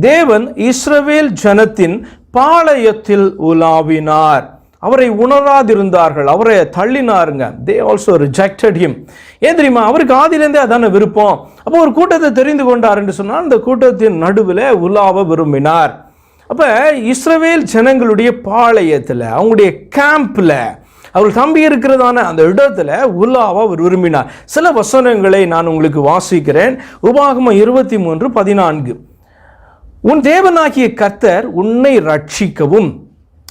தேவன் இஸ்ரவேல் ஜனத்தின் பாளையத்தில் உலாவினார். அவரை உணராதிருந்தார்கள் அவரை தள்ளினாருங்க. தே ஆல்சோ ரிஜெக்டட் ஹிம் ஏன் தெரியுமா? அவருக்கு ஆதிலேருந்தே அதான விருப்பம். அப்போ ஒரு கூட்டத்தை தெரிந்து கொண்டார் என்று சொன்னால் அந்த கூட்டத்தின் நடுவில் உலாவ விரும்பினார். அப்போ இஸ்ரவேல் ஜனங்களுடைய பாளையத்தில் அவங்களுடைய கேம்பில் அவர் தம்பி இருக்கிறதான அந்த இடத்துல உலாவா அவர் விரும்பினார். சில வசனங்களை நான் உங்களுக்கு வாசிக்கிறேன். உபாகமம் இருபத்தி மூன்று பதினான்கு. உன் தேவனாகிய கர்த்தர் உன்னை ரட்சிக்கவும்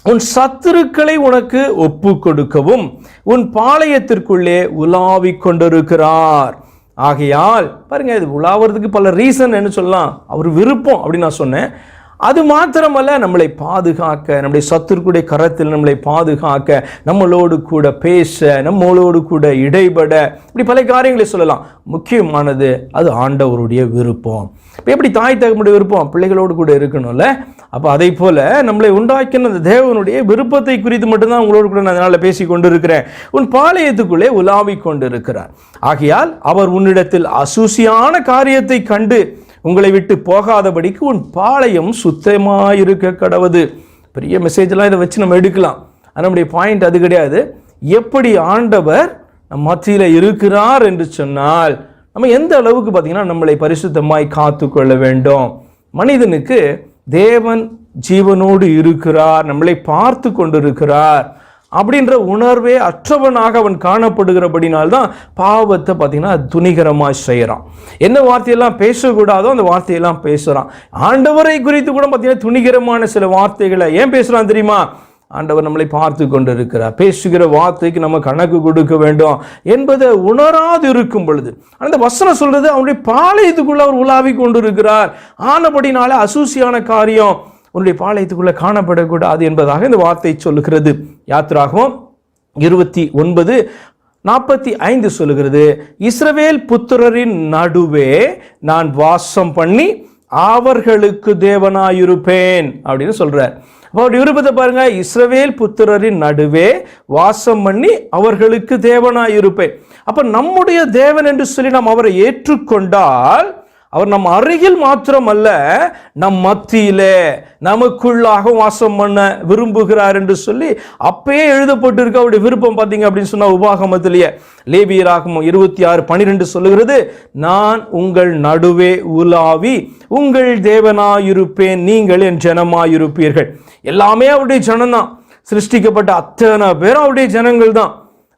உன் சத்துருக்களை உனக்கு ஒப்பு கொடுக்கவும் உன் பாளையத்திற்குள்ளே உலாவிக் கொண்டிருக்கிறார். ஆகையால் பாருங்க இது உலாவதுக்கு பல ரீசன் என்ன சொல்லலாம். அவர் விருப்பம் அப்படின்னு நான் சொன்னேன். அது மாத்திரமல்ல நம்மளை பாதுகாக்க நம்முடைய சத்துருக்குடைய கரத்தில் நம்மளை பாதுகாக்க நம்மளோடு கூட பேச நம்மளோடு கூட இடைபட. இப்படி பல காரியங்களை சொல்லலாம். முக்கியமானது அது ஆண்டவருடைய விருப்பம். இப்போ எப்படி தாய் தகமுடைய விருப்பம்? பிள்ளைகளோடு கூட இருக்கணும்ல? அப்போ அதை போல நம்மளை உண்டாக்கின அந்த தேவனுடைய விருப்பத்தை குறித்து மட்டும்தான் உங்களோடு கூட நான் அதனால் பேசி கொண்டிருக்கிறேன். உன் பாளையத்துக்குள்ளே உலாவிக் கொண்டு இருக்கிறார் ஆகையால் அவர் உன்னிடத்தில் அசூசியான காரியத்தை கண்டு உங்களை விட்டு போகாதபடிக்கு உன் பாளையம் சுத்தமாயிருக்க கடவுது. பெரிய மெசேஜ்லாம் இதை வச்சு நம்ம எடுக்கலாம். ஆனால் நம்முடைய பாயிண்ட் அது கிடையாது. எப்படி ஆண்டவர் நம் மத்தியில் இருக்கிறார் என்று சொன்னால் நம்ம எந்த அளவுக்கு பார்த்தீங்கன்னா நம்மளை பரிசுத்தமாய் காத்துக்கொள்ள வேண்டும். மனிதனுக்கு தேவன் ஜீவனோடு இருக்கிறார் நம்மளை பார்த்து கொண்டிருக்கிறார். அப்படின்ற உணர்வே அற்றவனாக அவன் காணப்படுகிறபடினால்தான் பாவத்தை பார்த்தீங்கன்னா துணிகரமாக செய்கிறான் என்ன வார்த்தையெல்லாம் பேசக்கூடாதோ அந்த வார்த்தையெல்லாம் பேசுகிறான் ஆண்டவரை குறித்து கூட பார்த்தீங்கன்னா துணிகரமான சில வார்த்தைகளை ஏன் பேசுகிறான் தெரியுமா? ஆண்டவர் நம்மளை பார்த்து கொண்டு இருக்கிறார் பேசுகிற வார்த்தைக்கு நம்ம கணக்கு கொடுக்க வேண்டும் என்பதை உணராது இருக்கும் பொழுது அந்த வசனம் சொல்றது அவனுடைய பாளையத்துக்குள்ள அவர் உலாவி கொண்டு இருக்கிறார் ஆனபடினால அசூசியான காரியம். உன்னுடைய பாளையத்துக்குள்ளே காணப்படக்கூடாது என்பதாக இந்த வார்த்தை சொல்லுகிறது. யாத்திராகவும் இருபத்தி ஒன்பது நாற்பத்தி ஐந்து சொல்லுகிறது இஸ்ரவேல் புத்திரரின் நடுவே நான் வாசம் பண்ணி அவர்களுக்கு தேவனாயிருப்பேன் அப்படின்னு சொல்கிறார் அப்போ அப்படி விருப்பத்தை பாருங்க இஸ்ரவேல் புத்திரரின் நடுவே வாசம் பண்ணி அவர்களுக்கு தேவனாயிருப்பேன். அப்போ நம்முடைய தேவன் என்று சொல்லி நாம் அவரை ஏற்றுக்கொண்டால் அவர் நம் அருகில் மாத்திரம் அல்ல நம் மத்தியிலே நமக்குள்ளாக வாசம் பண்ண விரும்புகிறார் என்று சொல்லி அப்பயே எழுதப்பட்டிருக்க. அவருடைய விருப்பம் பார்த்தீங்க அப்படின்னு சொன்னால் உபாகமத்திலேயே லேபியராகமம் இருபத்தி ஆறு பனிரெண்டு சொல்லுகிறது நான் உங்கள் நடுவே உலாவி உங்கள் தேவனாயிருப்பேன் நீங்கள் என் ஜனமாயிருப்பீர்கள். எல்லாமே அவருடைய ஜனம்தான். சிருஷ்டிக்கப்பட்ட அத்தனை பேரும் அவருடைய ஜனங்கள் தான்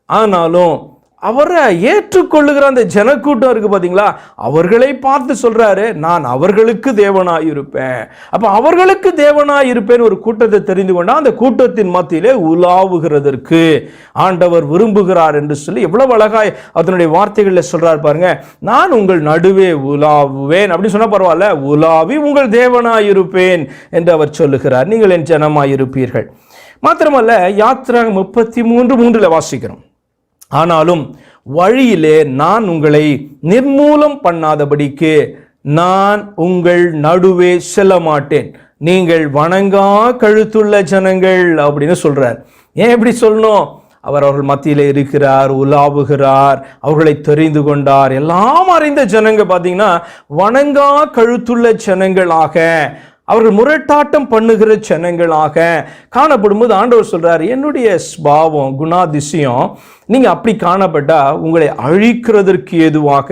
ஆனாலும் அவரை ஏற்றுக்கொள்ளுகிற அந்த ஜனக்கூட்டம் இருக்கு பார்த்தீங்களா அவர்களை பார்த்து சொல்றாரு நான் அவர்களுக்கு தேவனாக இருப்பேன் அப்போ அவர்களுக்கு தேவனாக இருப்பேன் ஒரு கூட்டத்தை தெரிந்து கொண்டால் அந்த கூட்டத்தின் மத்தியிலே உலாவுகிறதற்கு ஆண்டவர் விரும்புகிறார் என்று சொல்லி எவ்வளவு அழகாய் அதனுடைய வார்த்தைகளில் சொல்கிறார் பாருங்க. நான் உங்கள் நடுவே உலாவுவேன். அப்படின்னு சொன்னால் பரவாயில்ல உலாவி உங்கள் தேவனாக இருப்பேன் என்று அவர் சொல்லுகிறார். நீங்கள் என் ஜனமாக இருப்பீர்கள் மாத்திரமல்ல யாத்திரா முப்பத்தி மூன்று மூன்றில் வாசிக்கிறோம். ஆனாலும் வழியிலே நான் உங்களை நிர்மூலம் பண்ணாதபடிக்கு நான் உங்கள் நடுவே செல்ல மாட்டேன் நீங்கள் வணங்கா கழுத்துள்ள ஜனங்கள் அப்படின்னு சொல்றார். ஏன் எப்படி சொல்லணும்? அவர் அவர்கள் மத்தியில் இருக்கிறார் உலாவுகிறார் அவர்களை தெரிந்து கொண்டார். எல்லாம் அறிந்த ஜனங்க பார்த்தீங்கன்னா வணங்கா கழுத்துள்ள ஜனங்களாக அவர்கள் முரட்டாட்டம் பண்ணுகிற ஜனங்களாக காணப்படும்போது ஆண்டவர் சொல்கிறார் என்னுடைய ஸ்பாவம் குணாதிசயம் நீங்கள் அப்படி காணப்பட்டால் உங்களை அழிக்கிறதற்கு ஏதுவாக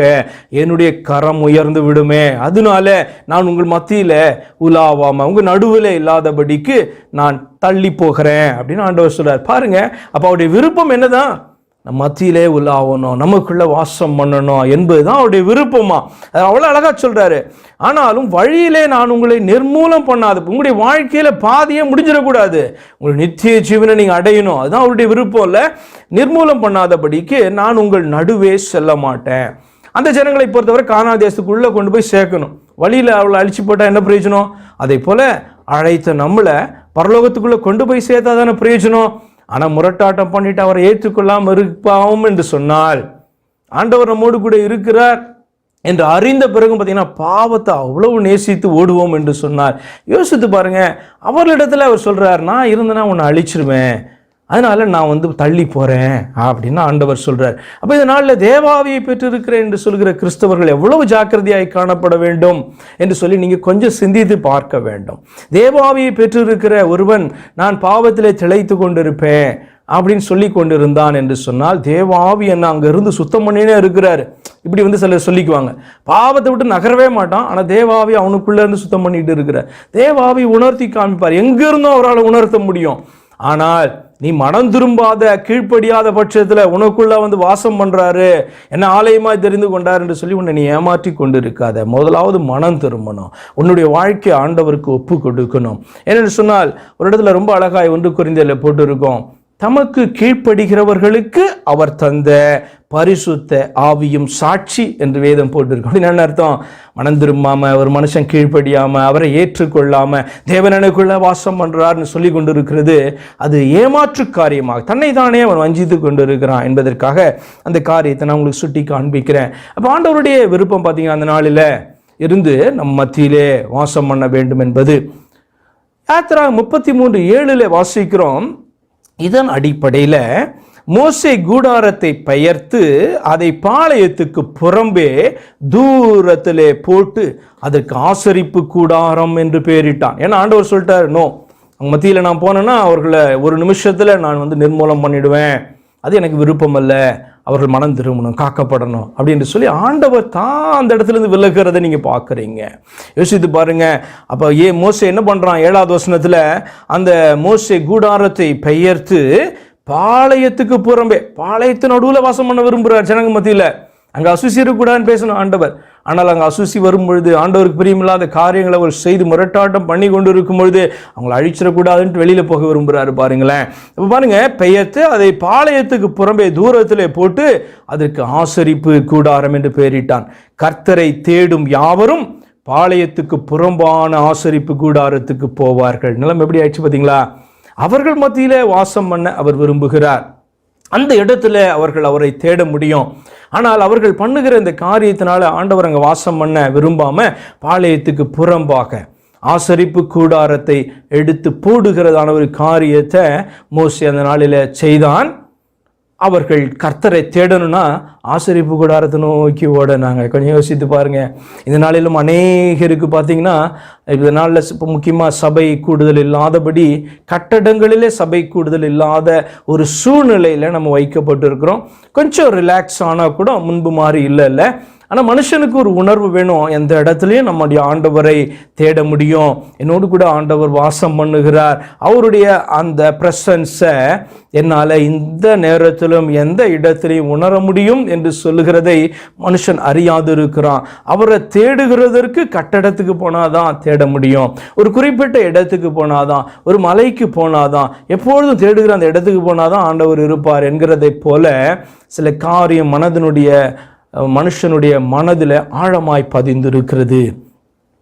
என்னுடைய கரம் உயர்ந்து விடுமே. அதனால நான் உங்கள் மத்தியில் உலாவாமல் உங்கள் நடுவில் இல்லாதபடிக்கு நான் தள்ளி போகிறேன். அப்படின்னு ஆண்டவர் சொல்கிறார் பாருங்கள் அப்போ அவருடைய விருப்பம் என்னதான்? நம்ம மத்தியிலே உள்ளாகணும் நமக்குள்ளே வாசம் பண்ணணும் என்பதுதான் அவருடைய விருப்பமா? அது அவ்வளோ அழகாக சொல்கிறாரு ஆனாலும் வழியிலே நான் உங்களை நிர்மூலம் பண்ணாது உங்களுடைய வாழ்க்கையில் பாதியே முடிஞ்சிடக்கூடாது. உங்களுடைய நித்திய ஜீவனை நீங்கள் அடையணும் அதுதான் அவருடைய விருப்பம் இல்லை. நிர்மூலம் பண்ணாதபடிக்கு நான் உங்கள் நடுவே செல்ல மாட்டேன். அந்த ஜனங்களை பொறுத்தவரை கானா தேசத்துக்குள்ளே கொண்டு போய் சேர்க்கணும். வழியில் அவளை அழிச்சு போட்டால் என்ன பிரயோஜனம்? அதே போல் அழைத்த நம்மளை பரலோகத்துக்குள்ளே கொண்டு போய் சேர்த்தா தானே பிரயோஜனம்? ஆனால் முரட்டாட்டம் பண்ணிட்டு அவரை ஏற்றுக்கொள்ளாமல் இருப்பாவும் என்று சொன்னால் ஆண்டவர் நம்மோடு கூட இருக்கிறார் என்று அறிந்த பிறகும் பார்த்தீங்கன்னா பாவத்தை அவ்வளவு நேசித்து ஓடுவோம் என்று சொன்னார். யோசித்து பாருங்க அவர்களிடத்துல அவர் சொல்றார் நான் இருந்தேன்னா உன்னை அழிச்சிருவேன் அதனால் நான் வந்து தள்ளி போகிறேன் அப்படின்னு ஆண்டவர் சொல்கிறார் அப்போ இதனால் தேவாவியை பெற்றிருக்கிறேன் என்று சொல்கிற கிறிஸ்தவர்கள் எவ்வளவு ஜாக்கிரதையாய் காணப்பட வேண்டும் என்று சொல்லி நீங்கள் கொஞ்சம் சிந்தித்து பார்க்க வேண்டும். தேவாவியை பெற்றிருக்கிற ஒருவன் நான் பாவத்திலே திளைத்து கொண்டிருப்பேன் அப்படின்னு சொல்லி கொண்டிருந்தான் என்று சொன்னால் தேவாவி என்ன அங்கேருந்து சுத்தம் பண்ணினே இருக்கிறார். இப்படி வந்து சிலர் சொல்லிக்குவாங்க. பாவத்தை விட்டு நகரவே மாட்டான் ஆனால் தேவாவி அவனுக்குள்ளேருந்து சுத்தம் பண்ணிட்டு இருக்கிறார். தேவாவி உணர்த்தி காமிப்பார். எங்கேருந்தும் அவரால் உணர்த்த முடியும். ஆனால் நீ மனம் திரும்பாத கீழ்ப்படியாத பட்சத்தில் உனக்குள்ளே வந்து வாசம் பண்றாரு. என்ன ஆலயமாய் தெரிந்து கொண்டார் என்று சொல்லி உன்னை நீ ஏமாற்றி கொண்டு இருக்காத முதலாவது மனம் திரும்பணும். உன்னுடைய வாழ்க்கை ஆண்டவருக்கு ஒப்பு கொடுக்கணும். ஏனென்று சொன்னால் ஒரு இடத்துல ரொம்ப அழகாய் ஒன்று குறிந்தல போட்டிருக்கோம். தமக்கு கீழ்ப்படுகிறவர்களுக்கு அவர் தந்த பரிசுத்த ஆவியும் சாட்சி என்று வேதம் போட்டிருக்கோம். அப்படின்னு என்ன அர்த்தம்? மனம் திரும்பாம ஒரு மனுஷன் கீழ்ப்படியாம அவரை ஏற்றுக்கொள்ளாம தேவனனுக்குள்ள வாசம் பண்றார்னு சொல்லி கொண்டிருக்கிறது அது ஏமாற்று காரியமாக தன்னை தானே அவன் வஞ்சித்து கொண்டிருக்கிறான் என்பதற்காக அந்த காரியத்தை நான் உங்களுக்கு சுட்டி காண்பிக்கிறேன். அப்போ ஆண்டவருடைய விருப்பம் பார்த்தீங்கன்னா அந்த நாளில் இருந்து நம் மத்தியிலே வாசம் பண்ண வேண்டும் என்பது. யாத்திரா முப்பத்தி மூன்று ஏழுல வாசிக்கிறோம். இதன் அடிப்படையில் மோசை கூடாரத்தை பெயர்த்து அதை பாளையத்துக்கு புறம்பே தூரத்திலே போட்டு அதற்கு ஆசரிப்பு கூடாரம் என்று பெயரிட்டான். ஏன்னா ஆண்டவர் சொல்லிட்டார் நோ அவங்க மத்தியில் நான் போனேன்னா அவர்களை ஒரு நிமிஷத்தில் நான் வந்து நிர்மூலம் பண்ணிடுவேன். அது எனக்கு விருப்பம் அல்ல அவர்கள் மனம் திரும்பணும் காக்கப்படணும் அப்படின்னு சொல்லி ஆண்டவர் தான் அந்த இடத்துல இருந்து விலகிறத நீங்கள் பார்க்குறீங்க. யோசித்து பாருங்க. அப்போ ஏ மோசை என்ன பண்ணுறான் ஏழாவது வசனத்தில் அந்த மோசை கூடாரத்தை பெயர்த்து பாளையத்துக்கு புறம்பே பாளையத்து நடுவில் வாசம் பண்ண விரும்புகிறார் ஜனங்க மத்தியில். அங்கே அசுசி இருக்கக்கூடாதுன்னு பேசணும் ஆண்டவர். ஆனால் அங்கே அசுசி வரும் பொழுது ஆண்டவருக்கு பிரியமில்லாத காரியங்களை அவர் செய்து முரட்டாட்டம் பண்ணி கொண்டு இருக்கும் பொழுது அவங்கள அழிச்சிடக்கூடாதுன்ட்டு வெளியில் போக விரும்புகிறாரு பாருங்களேன். இப்போ பாருங்கள் பெயர்த்து அதை பாளையத்துக்கு புறம்பே தூரத்தில் போட்டு அதற்கு ஆசரிப்பு கூடாரம் என்று பெயரிட்டான். கர்த்தரை தேடும் யாவரும் பாளையத்துக்கு புறம்பான ஆசரிப்பு கூடாரத்துக்கு போவார்கள். நிலம் எப்படி ஆயிடுச்சு பார்த்தீங்களா அவர்கள் மத்தியிலே வாசம் பண்ண அவர் விரும்புகிறார். அந்த இடத்துல அவர்கள் அவரை தேட முடியும். ஆனால் அவர்கள் பண்ணுகிற இந்த காரியத்தினால ஆண்டவர் அங்கே வாசம் பண்ண விரும்பாம பாளையத்துக்கு புறம்பாக ஆசரிப்பு கூடாரத்தை எடுத்து போடுகிறதான ஒரு காரியத்தை மோசி அந்த நாளில் செய்தான். அவர்கள் கர்த்தரை தேடணும்னா ஆசரிப்பு கூடாரத்தை நோக்கி ஓடினாங்க கொஞ்சம் யோசித்து பாருங்க. இந்த நாளிலும் அநேகருக்கு பார்த்தீங்கன்னா இந்த நாளில் இப்போ முக்கியமாக சபை கூடுதல் இல்லாதபடி கட்டடங்களிலே சபை கூடுதல் இல்லாத ஒரு சூழ்நிலையில் நம்ம வைக்கப்பட்டு இருக்கிறோம் கொஞ்சம் ரிலாக்ஸ் ஆனால் கூட முன்பு மாதிரி இல்லை இல்லை ஆனால் மனுஷனுக்கு ஒரு உணர்வு வேணும். எந்த இடத்துலையும் நம்முடைய ஆண்டவரை தேட முடியும். என்னோடு கூட ஆண்டவர் வாசம் பண்ணுகிறார். அவருடைய அந்த ப்ரெசன்ஸை என்னால் இந்த நேரத்திலும் எந்த இடத்திலையும் உணர முடியும் என்று சொல்லுகிறதை மனுஷன் அறியாது இருக்கிறான் அவரை தேடுகிறதற்கு கட்டடத்துக்கு போனாதான் தேட முடியும். ஒரு குறிப்பிட்ட இடத்துக்கு போனாதான் ஒரு மலைக்கு போனாதான் எப்பொழுதும் தேடுகிற அந்த இடத்துக்கு போனாதான் ஆண்டவர் இருப்பார் என்கிறதை போல சில காரியம் மனதினுடைய மனுஷனுடைய மனதில் ஆழமாய் பதிந்திருக்கிறது.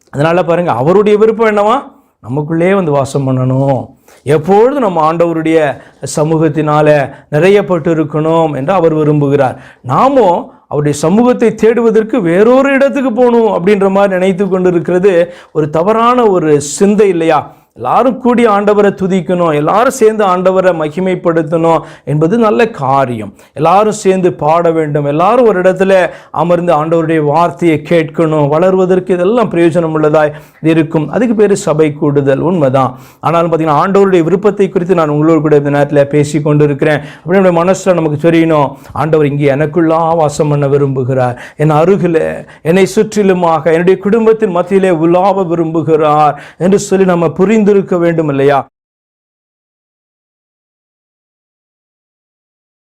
அதனால் பாருங்கள் அவருடைய விருப்பம் என்னவா? நமக்குள்ளே வந்து வாசம் பண்ணணும். எப்பொழுது நம்ம ஆண்டவருடைய சமூகத்தினால நிறையப்பட்டு இருக்கணும் என்று அவர் விரும்புகிறார். நாமும் அவருடைய சமூகத்தை தேடுவதற்கு வேறொரு இடத்துக்கு போகணும் அப்படின்ற மாதிரி நினைத்து கொண்டு இருக்கிறது ஒரு தவறான ஒரு சிந்தை இல்லையா? எல்லாரும் கூடி ஆண்டவரை துதிக்கணும் எல்லாரும் சேர்ந்து ஆண்டவரை மகிமைப்படுத்தணும் என்பது நல்ல காரியம். எல்லாரும் சேர்ந்து பாட வேண்டும். எல்லாரும் ஒரு இடத்துல அமர்ந்து ஆண்டவருடைய வார்த்தையை கேட்கணும். வளர்வதற்கு இதெல்லாம் பிரயோஜனம் உள்ளதாய் இருக்கும். அதுக்கு பேர் சபை கூடுதல். உண்மைதான். ஆனாலும் பார்த்தீங்கன்னா ஆண்டவருடைய விருப்பத்தை குறித்து நான் உங்களோடு கூட இந்த நேரத்தில் பேசி கொண்டு இருக்கிறேன் அப்படின்னு மனசில் நமக்கு தெரியணும் ஆண்டவர் இங்கே எனக்குள்ளா வாசம் பண்ண விரும்புகிறார். என் அருகில் என்னை சுற்றிலுமாக என்னுடைய குடும்பத்தின் மத்தியிலே உலாவ விரும்புகிறார் என்று சொல்லி நம்ம புரிந்து இருக்க வேண்டும் இல்லையா